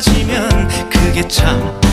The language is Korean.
사라지면 그게 참